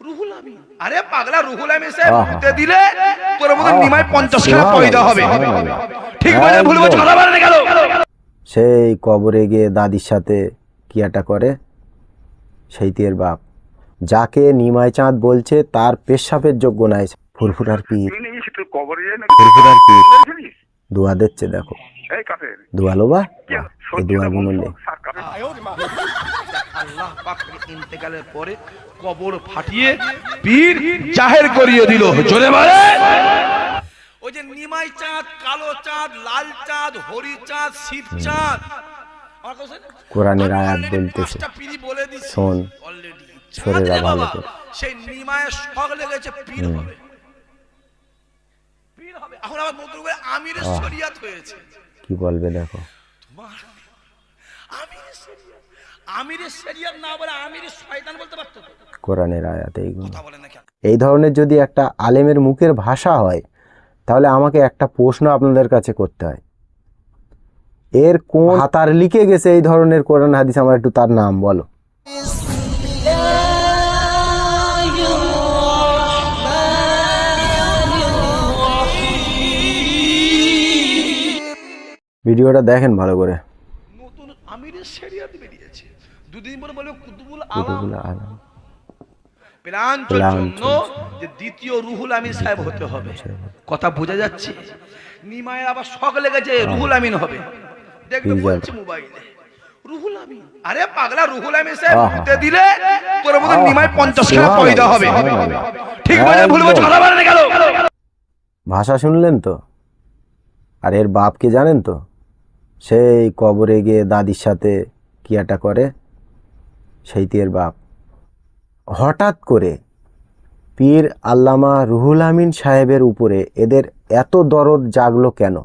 রুহুল আমিন আরে পাগলা রুহুল আমিন সাহেব আহা। দিলে তোর মতো। নিমাই পঞ্চাশ খানা পয়দা হবে। ঠিক বলে ভুল বলছো একদম। গেল সেই কবরে গিয়ে দাদির সাথে কিয়াটা করে সেই তীর বাপ। যাকে নিমাই চাঁদ বলছে তার পেশাবের যোগ্য নাই। ফুরফুরার পীর। ফুরফুরার পীর। দোয়া দিচ্ছে দেখো। এই কাফের দোয়ালো বা কি? এই সহ্য দোয়া না গুনলে বংশ, সার কাফের। আল্লাহ পাক ইন্তেকালের পরে কবর ফাটিয়ে পীর জাহের করিয়ে দিল। জোরে বলে। ওই যে নিমাই চাঁদ কালো চাঁদ লাল চাঁদ হরি চাঁদ শিব চাঁদ। আমার কথা শোনে? কোরআনের আয়াত বলতেছে। শোন ছোড়েরা ভালো করে। সেই নিমায়ের শখ লেগেছে পীর হবে। পীর হবে। এখন আবার নতুন করে আমিরের শরিয়াত হয়েছে। কি বলবে দেখো? কোরআনের আয়াত এইগুলো এই ধরনের যদি একটা আলেমের মুখের ভাষা হয় তাহলে আমাকে একটা প্রশ্ন আপনাদের কাছে করতে হয়। এর কোন হাতার লিখে গেছে এই ধরনের কোরআন হাদিস আমার একটু তার নাম বলো। ভিডিওটা দেখেন ভালো করে। নতুন আমিরের শরিয়াত বেরিয়েছে। দুদিন পরে বলবে কুতুবুল আলাম। প্ল্যান জন্য যে দ্বিতীয় রুহুল আমিন সাহেব হতে হবে। কথা বোঝা যাচ্ছে? নিমায়ের আবার শখ লেগেছে রুহুল আমিন হবে। দেখবে বলছে মোবাইলে রুহুল আমিন। আরে পাগলা রুহুল আমিন সাহেব আহা। দিলে তোর মতো। নিমাই পঞ্চাশ খানা পয়দা হবে। ঠিক বলে ভুল বলছো কথা বলে গেল ভাষা শুনলেন তো? আর এর বাপকে জানেন তো? সেই কবরে গিয়ে দাদির সাথে কিয়াটা করে? সেই তীর বাপ। হঠাৎ করে পীর আল্লামা রুহুল আমিন সাহেবের উপরে এদের এত দরদ জাগলো কেন?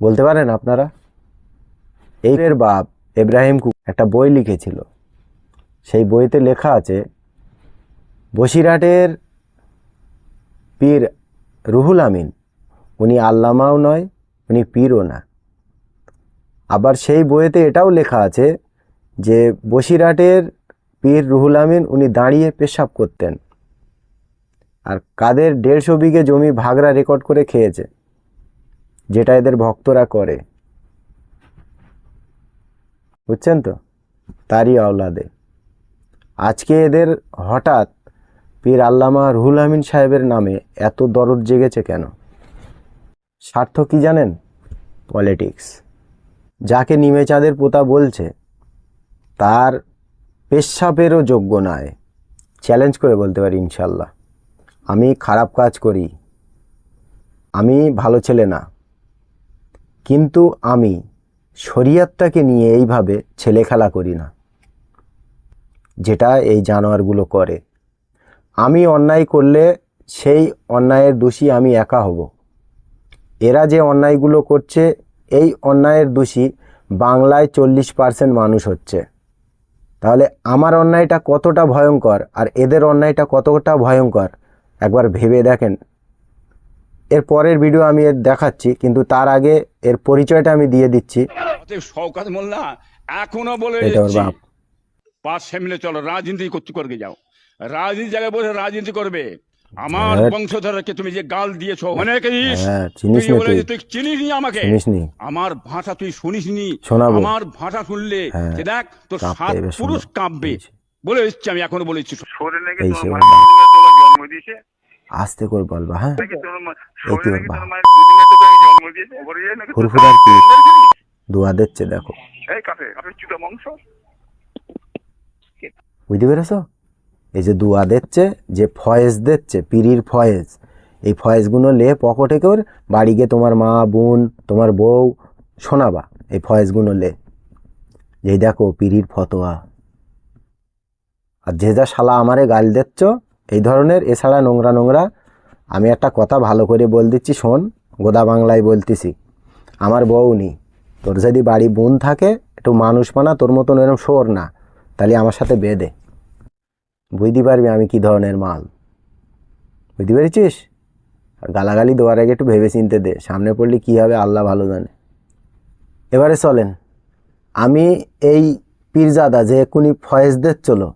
বলতে পারেন আপনারা? এর বাপ এব্রাহিম কু একটা বই লিখেছিল। সেই বইতে লেখা আছে, বসিরহাটের পীর রুহুল আমিন, উনি আল্লামাও নয়, উনি পীরও না। আবার সেই বইয়েতে এটাও লেখা আছে যে বসিরহাটের পীর রুহুল আমিন উনি দাঁড়িয়ে পেশাব করতেন। আর কাদের দেড়শো বিঘে জমি ভাগরা রেকর্ড করে খেয়েছে, যেটা এদের ভক্তরা করে। বুঝছেন তো? তারই আওলাদে। আজকে এদের হঠাৎ পীর আল্লামা রুহুল আমিন সাহেবের নামে এত দরদ জেগেছে কেন? স্বার্থ কি জানেন? পলিটিক্স। যাকে নিমে চাঁদের পোতা বলছে, তার পেশাবেরও যোগ্য নয়। চ্যালেঞ্জ করে বলতে পারি ইনশাল্লাহ আমি খারাপ কাজ করি। আমি ভালো ছেলে না। কিন্তু আমি শরিয়াতটাকে নিয়ে এইভাবে ছেলে খেলা করি না, যেটা এই জানোয়ারগুলো করে। আমি অন্যায় করলে সেই অন্যায়ের দোষী আমি একা হব। এরা যে অন্যায়গুলো করছে এই অন্যায়ের দোষী বাংলায় চল্লিশ পার্সেন্ট মানুষ হচ্ছে। তাহলে আমার অন্যায়টা কতটা ভয়ঙ্কর আর এদের অন্যায়টা কতটা ভয়ঙ্কর? একবার ভেবে দেখেন। এর পরের ভিডিও আমি এর দেখাচ্ছি কিন্তু তার আগে এর পরিচয়টা আমি দিয়ে দিচ্ছি। শওকাত মোল্লা এখনও বলে পাশে মিলে চলো রাজনীতি করতে করবে যাও। রাজনীতি জায়গায় বসে রাজনীতি করবে। আমার হ্যাঁ। বংশধরকে তুমি যে গাল দিয়েছ অনেকেই হ্যাঁ, চিনিস তুই। তুই। চিনিস নি আমাকে। আমার ভাষা তুই শুনিস নি। আমার ভাষা শুনলে হ্যাঁ, যে দেখ তোর সাত পুরুষ কাঁপবে। বলে এসছি আমি এখনও বলেছি আস্তে করে বলবা হ্যাঁ। ফুরফুরার দোয়া দিচ্ছে দেখো। বুঝতে পেরেছ? এই যে দুয়া দিচ্ছে, যে ফয়েজ দিচ্ছে, পিরির ফয়েজ। এই ফয়েজগুলো লে পকেটে করে বাড়ি গিয়ে তোমার মা, বোন, তোমার বউ শোনাবা এই ফয়েজগুলো লে যেই দেখো পিরির ফতোয়া। আর যে যা শালা আমারে গাল দিচ্ছ, এই ধরনের এছাড়া নোংরা নোংরা, আমি একটা কথা ভালো করে বল দিচ্ছি, শোন, গোদা বাংলায় বলতেছি, আমার বউ নি তোর যদি বাড়ি বোন থাকে, একটু মানুষ মানা তোর মতন এরকম শোর না, তাহলে আমার সাথে বেঁধে। বুঝতে পারবি আমি কি ধরনের মাল। বুঝতে পেরেছিস? আর গালাগালি দেওয়ার আগে একটু ভেবে চিনতে দে, সামনে পড়লে কী হবে আল্লাহ ভালো জানে। এবারে চলেন, আমি এই পীরজাদা যে এক্ষুনি ফয়েজ চলো,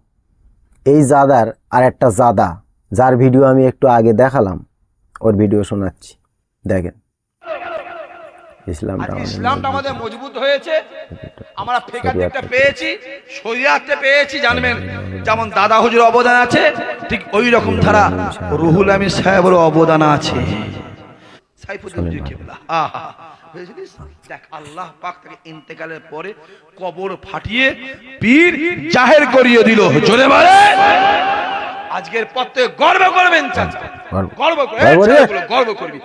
এই জাদার আর একটা জাদা, যার ভিডিও আমি একটু আগে দেখালাম, ওর ভিডিও শোনাচ্ছি। দেখেন। ইসলামটা আমাদের ইসলামটা আমাদের মজবুত হয়েছে। আমরা ফেকার দিকটা পেয়েছি শরিয়াতে পেয়েছি জানবেন? যেমন দাদা হুজুর অবদান আছে ঠিক ওই রকম ধারা রুহুল সাহেবের অবদান আছে? দেখ আল্লাহ পাক তাকে ইন্তেকালের পরে কবর ফাটিয়ে পীর জাহের করিয়ে দিল। জোরে বলে আজকের পর থেকে গর্ব করবেন গর্ব। গর্ব করে গর্ব করবি।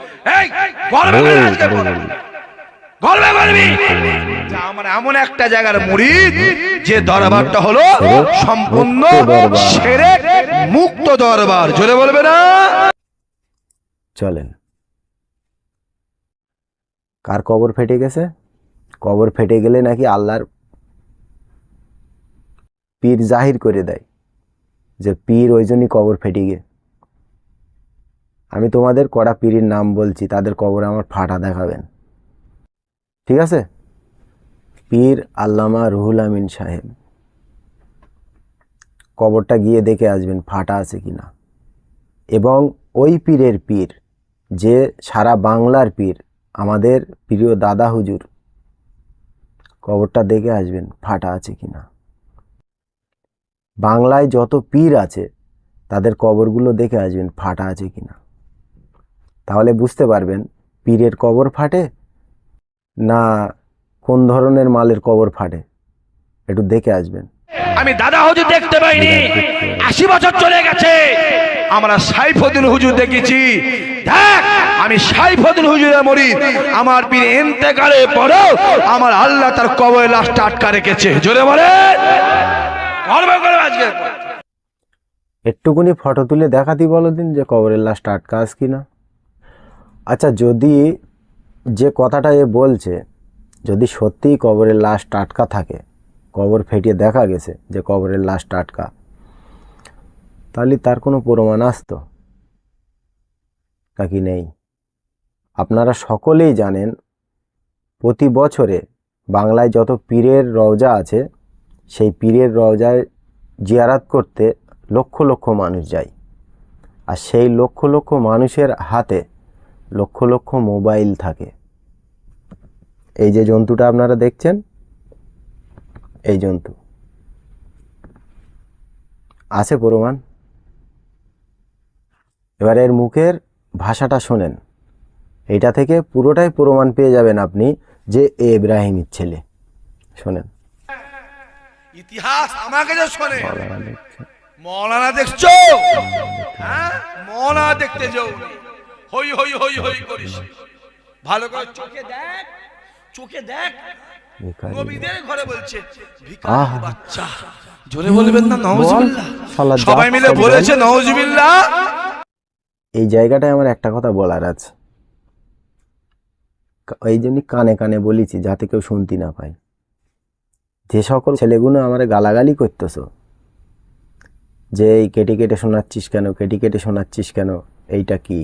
গর্ব। গর্বে আমার এমন একটা জায়গার মুরিদ যে দরবারটা হলো সম্পূর্ণ সেরে মুক্ত দরবার। জোরে বলবে না? চলেন। কার কবর ফেটে গেছে? কবর ফেটে গেলে নাকি আল্লাহর পীর জাহির করে দেয় যে পীর ওই জন্যই কবর ফেটে গে আমি তোমাদের কড়া পীরের নাম বলছি তাদের কবর আমার ফাটা দেখাবেন। ঠিক আছে? পীর আল্লামা রুহুল আমিন সাহেব, কবরটা গিয়ে দেখে আসবেন ফাটা আছে কি না। এবং ওই পীরের পীর, যে সারা বাংলার পীর, আমাদের প্রিয় দাদা হুজুর, কবরটা দেখে আসবেন ফাটা আছে কি না। বাংলায় যত পীর আছে, তাদের কবরগুলো দেখে আসবেন ফাটা আছে কি না। তাহলে বুঝতে পারবেন, পীরের কবর ফাটে না কোন ধরনের মালের কবর ফাটে একটু দেখে আসবেন। আমি দাদা হুজুর দেখতে পাইনি আশি বছর চলে গেছে। আমরা সাইফুদ্দিন হুজুর দেখেছি। দেখ আমি সাইফুদ্দিন হুজুরের মরিদ। আমার পীর ইন্তেকালে পরেও আমার আল্লাহ তার কবরে লাশটা আটকা রেখেছে। জোরে বলে। আজকে একটুকুনি ফটো তুলে দেখাতি বলো দিন যে কবরের লাশটা আটকা আস কি না আচ্ছা যদি যে কথাটা এ বলছে, যদি সত্যিই কবরের লাশ টাটকা থাকে, কবর ফেটিয়ে দেখা গেছে যে কবরের লাশ টাটকা, তাহলে তার কোনো প্রমাণ আসতো? নাকি নেই? আপনারা সকলেই জানেন, প্রতি বছরে বাংলায় যত পীরের রওজা আছে, সেই পীরের রওজায় জিয়ারাত করতে লক্ষ লক্ষ মানুষ যায়। আর সেই লক্ষ লক্ষ মানুষের হাতে লক্ষ লক্ষ মোবাইল থাকে। এই যে জন্তুটা আপনারা দেখছেন এই জন্তু। আছে প্রমাণ। এবার এর মুখের ভাষাটা শোনেন। এটা থেকে পুরোটাই প্রমাণ পেয়ে যাবেন আপনি যে এ ইব্রাহিমের ছেলে। শোনেন। ইতিহাস আমাকে যে শোনে। মৌলানা দেখছ। হ্যাঁ? মৌলানা দেখতে যাও। হই হই হই হই করিস। ভালো করে চোখে দেখ চোখে দেখ। নবীদের ঘরে বলছে ভিখারি বাচ্চা। জোরে বলবেন না নওজুবিল্লাহ সবাই মিলে বলেছে। নওজুবিল্লাহ এই জায়গাটায় আমার একটা কথা বলার আছে। এই জন্যই কানে কানে বলেছি যাতে কেউ শুনতে না পায়। যে সকল ছেলেগুলো আমার গালাগালি করতেছ যে এই কেটে কেটে শোনাচ্ছিস কেন কেটে কেটে শোনাচ্ছিস কেন এইটা কি?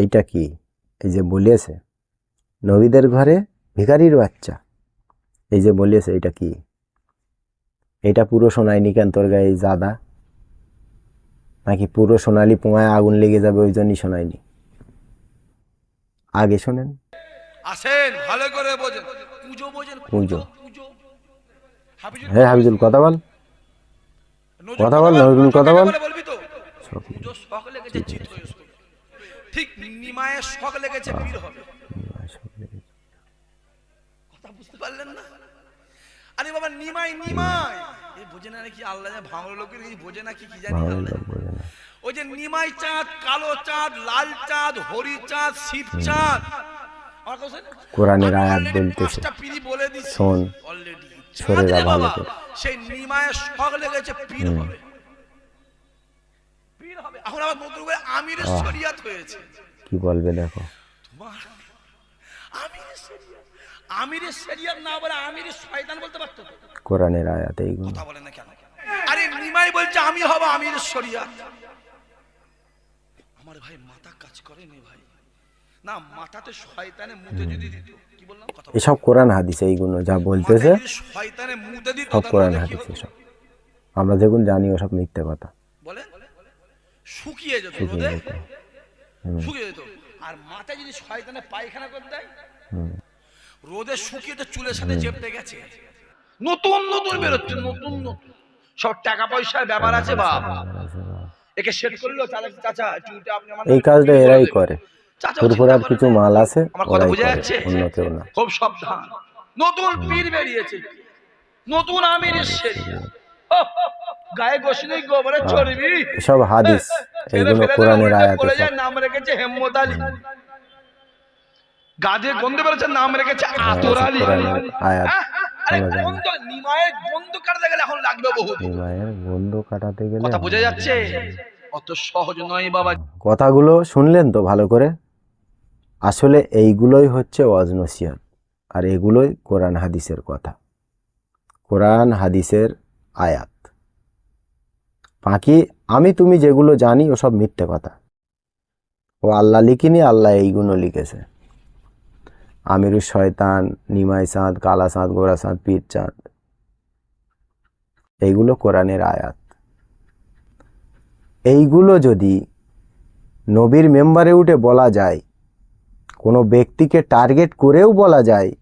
এইটা কি? এই যে বলিয়েছে নবীদের ঘরে ভিখারির বাচ্চা। এই যে বলিয়েছে এইটা কি? এটা পুরো শোনায়নি কেন তোর গায়ে জাদা। নাকি পুরো সোনালি পোঙায় আগুন লেগে যাবে ওই জন্যই শোনায়নি। আগে শোনেন। আসেন ভালো করে বোঝেন। পুজো বোঝেন পুজো। পুজো। হ্যাঁ হাবিজুল কথা বল। কথা বল, নজরুল কথা বল। ঠিক নিমায়ের শখ লেগেছে পীর হবে। কথা বুঝতে পারলেন না? আরে বাবা নিমাই নিমাই! এই বোঝে না নাকি আল্লাহ জানে ভাঙলো লোকের এই বোঝে না কি কি জানি। ওই যে নিমাই চাঁদ কালো চাঁদ লাল চাঁদ হরি চাঁদ শিব চাঁদ। কোরআনের আয়াত বলতেছে। পাঁচটা পিড়ি বলে দিছি শোন, ভালো করে। সেই নিমায়ের শখ লেগেছে পীর হবে। এখন করে আমিরের শরিয়াত হয়েছে। কি বলবে দেখো। তোমার আমিরের শরিয়াত। আমিরের শরিয়াত না বলে আমিরের শয়তান বলতে পারতো? কোরআনের আয়াত এইগুলো। কথা বলে না কেন? আরে নিমাই বলছে আমি হব আমিরের শরিয়াত। আমার ভাই মাথা কাজ করেনি ভাই। না মাথাতে শয়তানে মুতে যদি দিত কি বললাম? কথা এসব কোরআন হাদিস এইগুলো যা বলতেছে শয়তানে মুতে দিত সব কোরআন হাদিস? এসব আমরা দেখুন জানি ওসব মিথ্যে কথা। বলেন। শুকিয়ে যেত রোদে? শুকিয়ে যেত। আর মাথায় যদি শয়তানে পায়খানা করে দেয় রোদে শুকিয়ে তো চুলের সাথে চেপটে গেছে। নতুন নতুন বেরোচ্ছে নতুন নতুন। সব টাকা পয়সার ব্যাপার আছে বাপ। একে সেট করল চাচা চুলটা আপনি আমার এই কাজটা এরাই করে। ফুরফুরার কিছু মাল আছে আমার কথা বোঝা যাচ্ছে না। খুব সাবধান। নতুন পীর বেরিয়েছে। নতুন আমির এসছে গায়ে গোবরে চর্বি। এসব হাদিস কোরআনের আয়াতে যায়, নাম রেখেছে হেম্মত আলী। গাজে গন্ধ বেরোচ্ছে নাম রেখেছে আতর আলী। আয়াত? আরে গন্ধ নিমায়ের গন্ধ কাটতে গেলে এখন লাগবে বহু এই মায়ের কাটাতে গেলে কথা বোঝা যাচ্ছে? অত সহজ নয় বাবা। কথাগুলো শুনলেন তো ভালো করে? আসলে এইগুলোই হচ্ছে ওয়াজ নসিহত আর এগুলোই কোরআন হাদিসের কথা। কোরআন হাদিসের আয়াত। বাকি আমি তুমি যেগুলো জানি ওসব মিথ্যে কথা। ও আল্লাহ লিখিনি, আল্লাহ এইগুলো লিখেছে। আমিরুর শয়তান, নিমাই চাঁদ কালা চাঁদ গোরা চাঁদ পীর চাঁদ। এইগুলো কোরআনের আয়াত। এইগুলো যদি নবীর মেম্বারে উঠে বলা যায়, কোনো ব্যক্তিকে টার্গেট করেও বলা যায়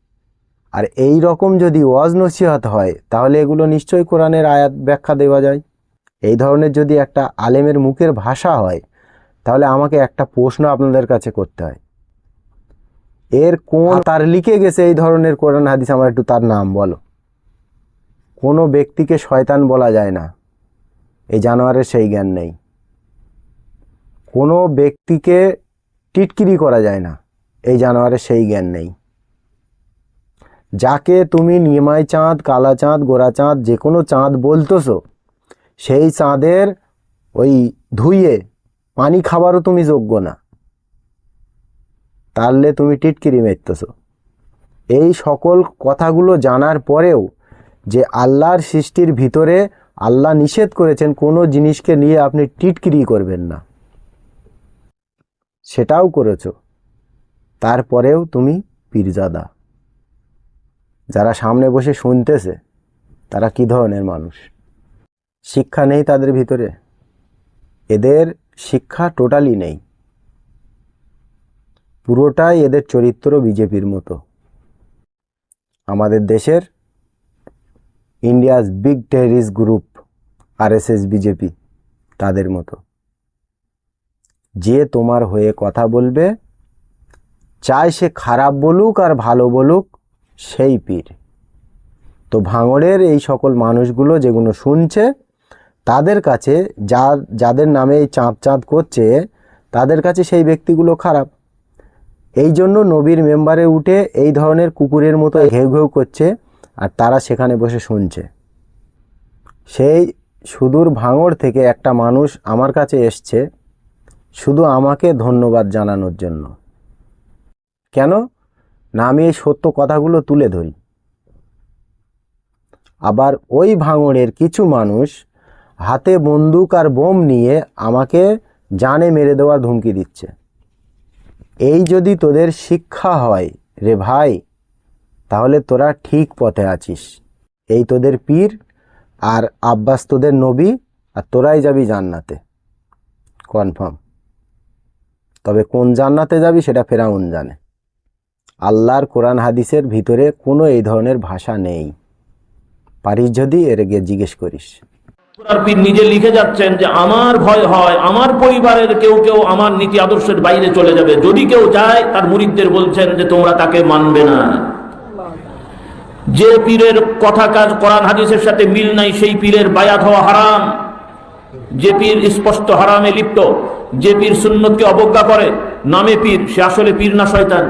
আর এই রকম যদি ওয়াজ নসিহত হয় তাহলে এগুলো নিশ্চয়ই কোরআনের আয়াত ব্যাখ্যা দেওয়া যায়। এই ধরনের যদি একটা আলেমের মুখের ভাষা হয় তাহলে আমাকে একটা প্রশ্ন আপনাদের কাছে করতে হয়। এর কোন তার লিখে গেছে এই ধরনের কোরআন হাদিস? আমার একটু তার নাম বলো। কোনো ব্যক্তিকে শয়তান বলা যায় না। এই জানোয়ারের সেই জ্ঞান নেই। কোনো ব্যক্তিকে টিটকিরি করা যায় না। এই জানোয়ারের সেই জ্ঞান নেই। যাকে তুমি নিমাই চাঁদ, কালা চাঁদ, গোরা চাঁদ যে কোনো চাঁদ বলতেছো, সেই চাঁদের ওই ধুইয়ে পানি খাবারও তুমি যোগ্য না। তাহলে তুমি টিটকিরি মেরতেছো। এই সকল কথাগুলো জানার পরেও যে আল্লাহর সৃষ্টির ভিতরে আল্লাহ নিষেধ করেছেন, কোনো জিনিসকে নিয়ে আপনি টিটকিরি করবেন না। সেটাও করেছ। তারপরেও তুমি পীরজাদা। যারা সামনে বসে শুনতেছে, তারা কি ধরনের মানুষ? শিক্ষা নেই তাদের ভিতরে। এদের শিক্ষা টোটালি নেই। পুরোটাই এদের চরিত্র বিজেপির মতো। আমাদের দেশের India's big terrorist group, RSS, BJP, তাদের মতো। যে তোমার হয়ে কথা বলবে চাই সে খারাপ বলুক আর ভালো বলুক সেই পীর। তো ভাঙড়ের এই সকল মানুষগুলো যেগুলো শুনছে, তাদের কাছে যা, যাদের নামে এই চাঁদ চাঁদ করছে, তাদের কাছে সেই ব্যক্তিগুলো খারাপ। এই জন্য নবীর মেম্বারে উঠে এই ধরনের কুকুরের মতো ঘেউ ঘেউ করছে আর তারা সেখানে বসে শুনছে। সেই সুদূর ভাঙড় থেকে একটা মানুষ আমার কাছে এসছে, শুধু আমাকে ধন্যবাদ জানানোর জন্য। কেন? না, আমি এই সত্য কথাগুলো তুলে ধরি। আবার ওই ভাঙড়ের কিছু মানুষ হাতে বন্দুক আর বোম নিয়ে আমাকে জানে মেরে দেওয়ার ধুমকি দিচ্ছে। এই যদি তোদের শিক্ষা হয় রে ভাই, তাহলে তোরা ঠিক পথে আছিস। এই তোদের পীর আর আব্বাস তোদের নবী, আর তোরাই যাবি জান্নাতে। কনফার্ম। তবে কোন জান্নাতে যাবি সেটা ফেরাউন জানে। আল্লাহর কোরআন হাদিসের ভিতরে কোনো এই ধরনের ভাষা নেই। পারিস যদি এর গিয়ে জিজ্ঞেস করিস। পীর নিজে লিখে যাচ্ছেন যে, আমার ভয় হয়, আমার পরিবারের কেউ কেউ আমার নীতি আদর্শের বাইরে চলে যাবে। যদি কেউ যায়, তার মুরিদদের বলছেন যে, তোমরা তাকে মানবে না। যে পীরের কথা কাজ কোরআন হাদিসের সাথে মিল নাই, সেই পীরের বায়াত হওয়া হারাম। যে পীর স্পষ্ট হারামে লিপ্ত, যে পীর সুন্নতকে অবজ্ঞা করে নামে পীর সে আসলে পীর না শয়তান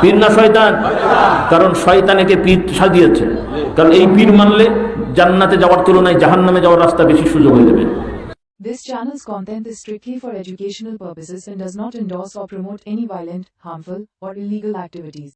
পীর না শয়তান কারণ শয়তানেকে পীর সাজিয়েছে কারণ এই পীর মানলে জান্নাতে যাওয়ার তুলনায় জাহান্নামে যাওয়ার রাস্তা বেশি সুযোগ হয়ে যাবে This channel's content is strictly for educational purposes and does not endorse or promote any violent, harmful, or illegal activities.